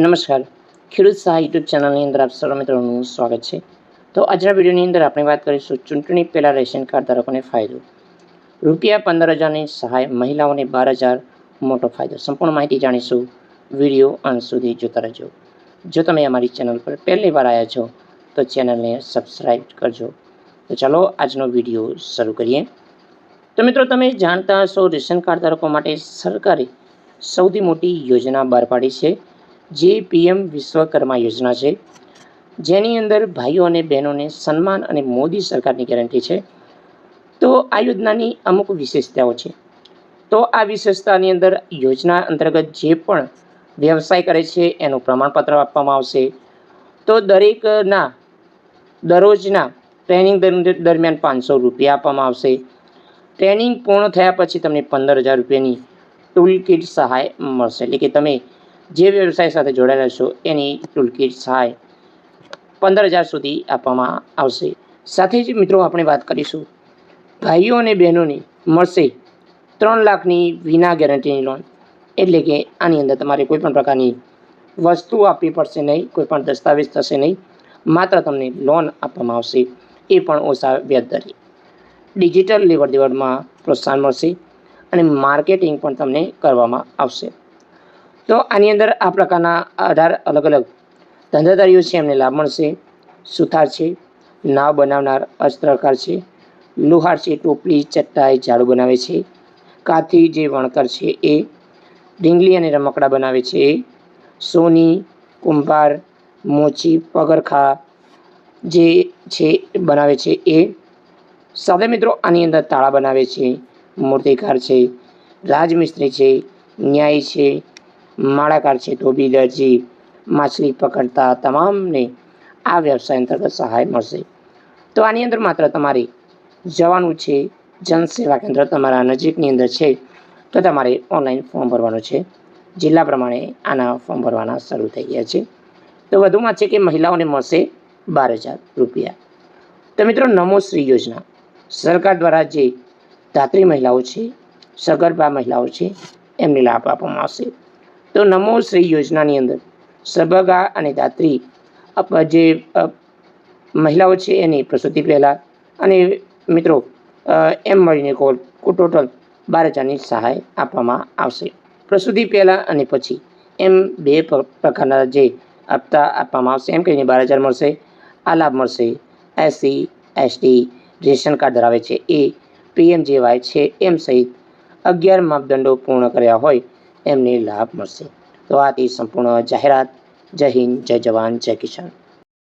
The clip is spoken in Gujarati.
નમસ્કાર. ખેડૂત સહાય યુટ્યુબ ચેનલની અંદર આપ સર્વ મિત્રોનું સ્વાગત છે. તો આજના વિડીયોની અંદર આપણે વાત કરીશું ચૂંટણી પહેલાં રેશન કાર્ડ ધારકોને ફાયદો. રૂપિયા પંદર હજારની સહાય મહિલાઓને બાર હજાર મોટો ફાયદો. સંપૂર્ણ માહિતી જાણીશું વીડિયો અંત સુધી જોતા રહેજો. જો તમે અમારી ચેનલ પર પહેલી વાર આવ્યા છો, તો ચેનલને સબસ્ક્રાઈબ કરજો. તો ચાલો આજનો વીડિયો શરૂ કરીએ. તો મિત્રો, તમે જાણતા હશો રેશન કાર્ડ ધારકો માટે સરકારે સૌથી મોટી યોજના બહાર પાડી છે. જે પીએમ વિશ્વકર્મા યોજના છે. જેની અંદર ભાઈઓ અને બહેનોને સન્માન અને મોદી સરકારની ગેરંટી છે. તો આ યોજનાની અમુક વિશેષતાઓ છે. તો આ વિશેષતાની અંદર યોજના અંતર્ગત જે પણ વ્યવસાય કરે છે એનું પ્રમાણપત્ર આપવામાં આવશે. તો દરેકના, દરરોજના ટ્રેનિંગ દરમિયાન પાંચસો રૂપિયા આપવામાં આવશે. ટ્રેનિંગ પૂર્ણ થયા પછી તમને પંદર હજાર રૂપિયાની ટૂલ કિટ સહાય મળશે. એટલે કે તમે જે વ્યવસાય સાથે જોડાયેલા છો, એની ટૂલકીટ સહાય પંદર હજાર સુધી આપવામાં આવશે. સાથે જ મિત્રો, આપણે વાત કરીશું. ભાઈઓ અને બહેનોને મળશે ત્રણ લાખની વિના ગેરંટીની લોન એટલે કે આની અંદર તમારે કોઈ પણ પ્રકારની વસ્તુ આપવી પડશે નહીં, કોઈ પણ દસ્તાવેજ થશે નહીં. માત્ર તમને લોન આપવામાં આવશે. એ પણ ઓછા વ્યાજ દરે. ડિજિટલ લેવડ દેવડમાં પ્રોત્સાહન મળશે અને માર્કેટિંગ પણ તમને કરવામાં આવશે. તો આની અંદર આ પ્રકારના અઢાર અલગ અલગ ધંધાદારીઓ છે, એમને લાભ મળશે. સુથાર છે, નાવ બનાવનાર અસ્ત્રકાર છે, લુહાર છે, ટોપલી ચટ્ટાઈ ઝાડુ બનાવે છે, કાથી જે વણકર છે એ, ઢીંગલી અને રમકડા બનાવે છે એ, સોની, કુંભાર, મોચી, પગરખા જે છે બનાવે છે એ. સાથે મિત્રો આની અંદર તાળા બનાવે છે, મૂર્તિકાર છે, રાજમિસ્ત્રી છે, ન્યાય છે માળાકાર છે, ધોબી દરજી, માછલી પકડતા તમામને આ વ્યવસાય અંતર્ગત સહાય મળશે. તો આની અંદર માત્ર તમારે જવાનું છે, જનસેવા કેન્દ્ર તમારા નજીકની અંદર છે, તો તમારે ઓનલાઈન ફોર્મ ભરવાનું છે. જિલ્લા પ્રમાણે આના ફોર્મ ભરવાના શરૂ થઈ ગયા છે. તો વધુમાં છે કે મહિલાઓને મળશે બાર હજાર રૂપિયા. તો મિત્રો નમો શ્રી યોજના. સરકાર દ્વારા જે ધાત્રી મહિલાઓ છે, સગર્ભા મહિલાઓ છે, એમને લાભ આપવામાં આવશે. તો નમો શ્રી યોજનાની અંદર સબગા અને દાત્રી જે મહિલાઓ છે એની પ્રસૂતિ પહેલાં અને મિત્રો એમ મળીને કોલ ટોટલ બાર હજારની સહાય આપવામાં આવશે. પ્રસૂતિ પહેલાં અને પછી એમ બે પ્રકારના જે હપ્તા આપવામાં આવશે. એમ કહીને બાર હજાર મળશે, આ લાભ મળશે એસસી, એસટી, રેશન કાર્ડ ધરાવે છે એ પીએમજેવાય છે એમ સહિત અગિયાર માપદંડો પૂર્ણ કર્યા હોય એમને લાભ મળશે. તો આથી સંપૂર્ણ જાહેરાત. જય હિન્દ જય જવાન જય કિસાન.